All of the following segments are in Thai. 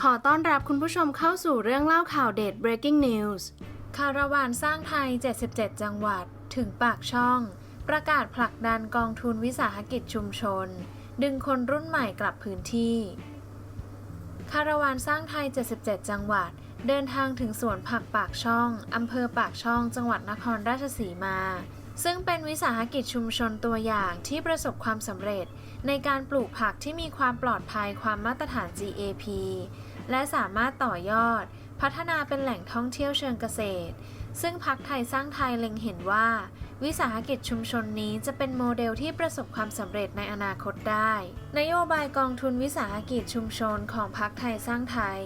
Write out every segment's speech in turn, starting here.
ขอต้อนรับคุณผู้ชมเข้าสู่เรื่องเล่าข่าวเด็ด breaking news คาราวานสร้างไทย 77 จังหวัด ถึงปากช่อง ประกาศผลักดันกองทุนวิสาหกิจชุมชน ดึงคนรุ่นใหม่กลับพื้นที่ คาราวานสร้างไทย 77 จังหวัด เดินทางถึงสวนผักปากช่อง อำเภอปากช่อง จังหวัดนครราชสีมา ซึ่งเป็นวิสาหกิจชุมชนตัวอย่างที่ประสบความสำเร็จ ในการปลูกผักที่มีความปลอดภัยความมาตรฐาน GAP และสามารถต่อยอด พัฒนาเป็นแหล่งท่องเที่ยวเชิงเกษตร ซึ่งพักไทยสร้างไทยเล็งเห็นว่า วิสาหกิจชุมชนนี้จะเป็นโมเดลที่ประสบความสำเร็จในอนาคตได้ นโยบายกองทุนวิสาหกิจชุมชนของพักไทยสร้างไทย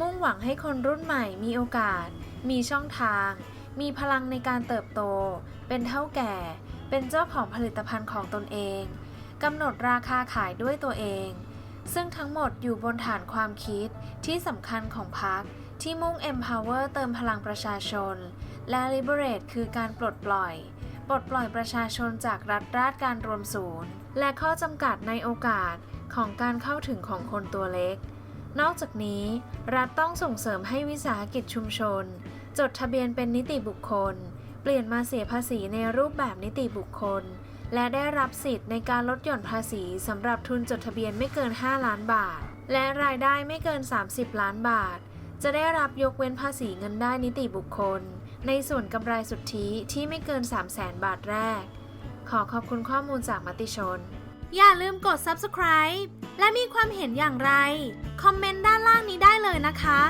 มุ่งหวังให้คนรุ่นใหม่มีโอกาส มีช่องทาง มีพลังในการเติบโต เป็นเท่าแก่ เป็นเจ้าของผลิตภัณฑ์ของตนเองกำหนดราคาขายด้วยตัวเอง ซึ่งทั้งหมดอยู่บนฐานความคิดที่สำคัญของพรรคที่มุ่ง empower เติมพลังประชาชน และ liberate คือการปลดปล่อย ปลดปล่อยประชาชนจากรัฐราชการรวมศูนย์ และข้อจำกัดในโอกาสของการเข้าถึงของคนตัวเล็ก นอกจากนี้ รัฐต้องส่งเสริมให้วิสาหกิจชุมชน จดทะเบียนเป็นนิติบุคคล เปลี่ยนมาเสียภาษีในรูปแบบนิติบุคคล และได้รับสิทธิ์ในการลดหย่อนภาษีสำหรับทุนจดทะเบียนไม่เกิน 5 ล้านบาท และรายได้ไม่เกิน 30 ล้านบาท จะได้รับยกเว้นภาษีเงินได้นิติบุคคล ในส่วนกำไรสุทธิที่ไม่เกิน 3 0 0แสนบาทแรก ขอขอบคุณข้อมูลจากมติชน อย่าลืมกด subscribe และมีความเห็นอย่างไร คอมเมนต์ด้านล่างนี้ได้เลยนะคะ